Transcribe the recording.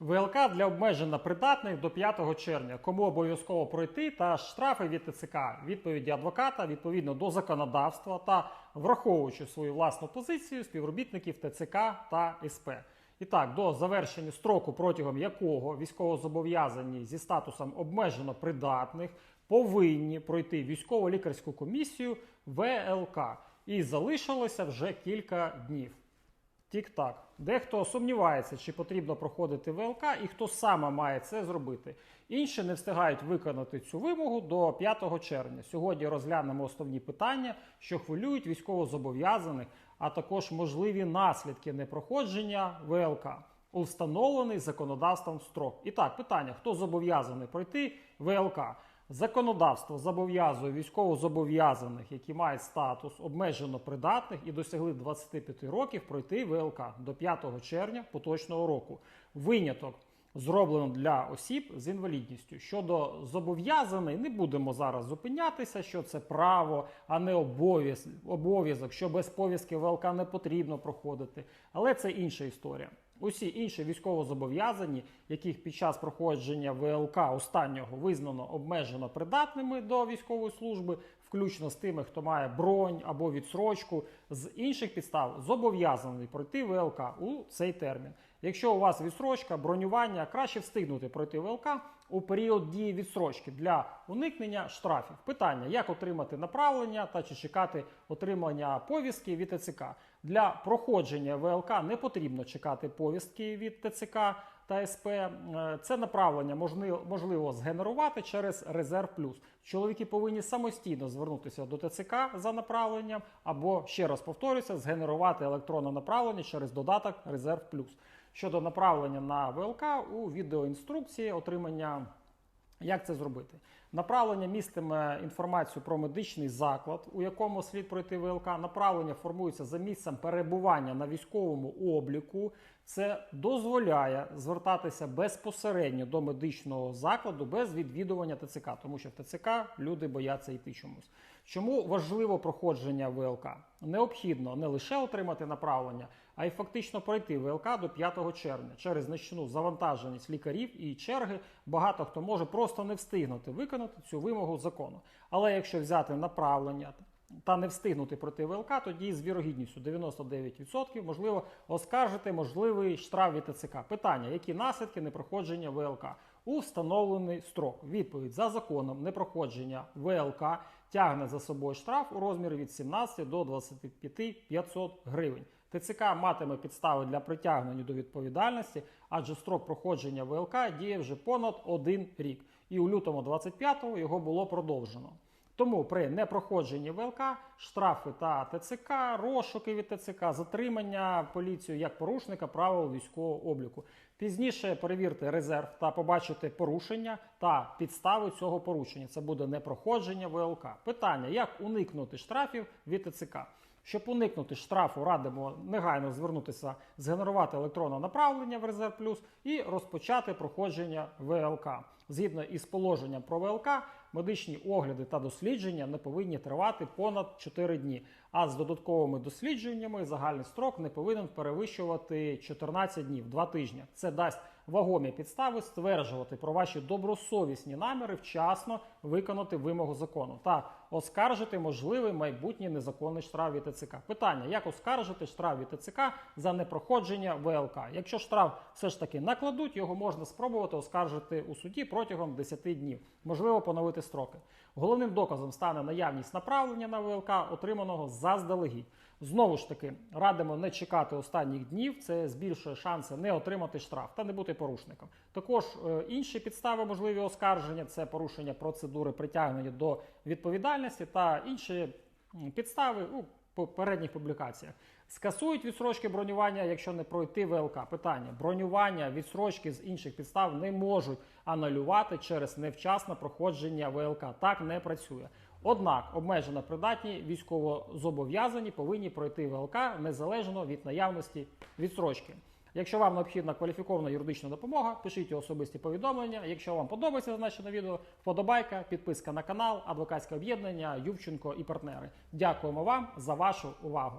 ВЛК для обмежено придатних до 5 червня. Кому обов'язково пройти та штрафи від ТЦК, відповіді адвоката відповідно до законодавства та враховуючи свою власну позицію співробітників ТЦК та СП. І так, до завершення строку, протягом якого військовозобов'язані зі статусом обмежено придатних повинні пройти військово-лікарську комісію ВЛК. І залишилося вже кілька днів. Тік-так. Дехто сумнівається, чи потрібно проходити ВЛК і хто саме має це зробити. Інші не встигають виконати цю вимогу до 5 червня. Сьогодні розглянемо основні питання, що хвилюють військовозобов'язаних, а також можливі наслідки непроходження ВЛК у встановлений законодавством строк. І так, питання: хто зобов'язаний пройти ВЛК? Законодавство зобов'язує військовозобов'язаних, які мають статус обмежено придатних і досягли 25 років, пройти ВЛК до 5 червня поточного року. Виняток зроблено для осіб з інвалідністю. Щодо зобов'язаних, не будемо зараз зупинятися, що це право, а не обов'яз- обов'язок, що без повістки ВЛК не потрібно проходити. Але це інша історія. Усі інші військовозобов'язані, яких під час проходження ВЛК останнього визнано обмежено придатними до військової служби, включно з тими, хто має бронь або відсрочку, з інших підстав зобов'язаний пройти ВЛК у цей термін. Якщо у вас відсрочка, бронювання, краще встигнути пройти ВЛК у період дії відсрочки для уникнення штрафів. Питання: як отримати направлення та чи чекати отримання повістки від ТЦК. Для проходження ВЛК не потрібно чекати повістки від ТЦК та СП. Е, Це направлення можливо, згенерувати через Резерв Плюс. Чоловіки повинні самостійно звернутися до ТЦК за направленням, або ще раз повторюся, згенерувати електронне направлення через додаток Резерв Плюс. Щодо направлення на ВЛК у відеоінструкції отримання. Як це зробити? Направлення містиме інформацію про медичний заклад, у якому слід пройти ВЛК. Направлення формується за місцем перебування на військовому обліку. Це дозволяє звертатися безпосередньо до медичного закладу без відвідування ТЦК, тому що в ТЦК люди бояться йти чомусь. Чому важливо проходження ВЛК? Необхідно не лише отримати направлення, а й фактично пройти ВЛК до 5 червня. Через значну завантаженість лікарів і черги багато хто може просто не встигнути виконати цю вимогу закону. Але якщо взяти направлення та не встигнути пройти ВЛК, тоді з вірогідністю 99% можливо оскаржити можливий штраф від ТЦК. Питання: які наслідки непроходження ВЛК? У встановлений строк. Відповідь за законом непроходження ВЛК тягне за собою штраф у розмірі від 17 до 25 500 гривень. ТЦК матиме підстави для притягнення до відповідальності, адже строк проходження ВЛК діє вже понад один рік. І у лютому 25-го його було продовжено. Тому при непроходженні ВЛК штрафи та ТЦК, розшуки від ТЦК, затримання поліцією як порушника правил військового обліку. Пізніше перевірте резерв та побачите порушення та підстави цього порушення. Це буде непроходження ВЛК. Питання: як уникнути штрафів від ТЦК? Щоб уникнути штрафу, радимо негайно звернутися, згенерувати електронне направлення в Резерв Плюс і розпочати проходження ВЛК. Згідно із положенням про ВЛК, медичні огляди та дослідження не повинні тривати понад 4 дні. А з додатковими дослідженнями загальний строк не повинен перевищувати 14 днів, 2 тижні. Це дасть вагомі підстави стверджувати про ваші добросовісні наміри вчасно виконати вимогу закону та оскаржити можливий майбутній незаконний штраф від ТЦК. Питання: як оскаржити штраф від ТЦК за непроходження ВЛК? Якщо штраф все ж таки накладуть, його можна спробувати оскаржити у суді протягом 10 днів. Можливо, поновити строки. Головним доказом стане наявність направлення на ВЛК, отриманого заздалегідь. Знову ж таки, радимо не чекати останніх днів. Це збільшує шанси не отримати штраф та не бути порушником. Також е, інші підстави можливі оскарження це порушення процедури притягнення до відповідальності та інші підстави у попередніх публікаціях. Скасують відсрочки бронювання, якщо не пройти ВЛК. Питання: бронювання, відсрочки з інших підстав не можуть анулювати через невчасне проходження ВЛК. Так не працює. Однак обмежено придатні військовозобов'язані повинні пройти ВЛК незалежно від наявності відсрочки. Якщо вам необхідна кваліфікована юридична допомога, пишіть особисті повідомлення. Якщо вам подобається зазначене відео, вподобайка, підписка на канал, адвокатське об'єднання, Ювченко і партнери. Дякуємо вам за вашу увагу.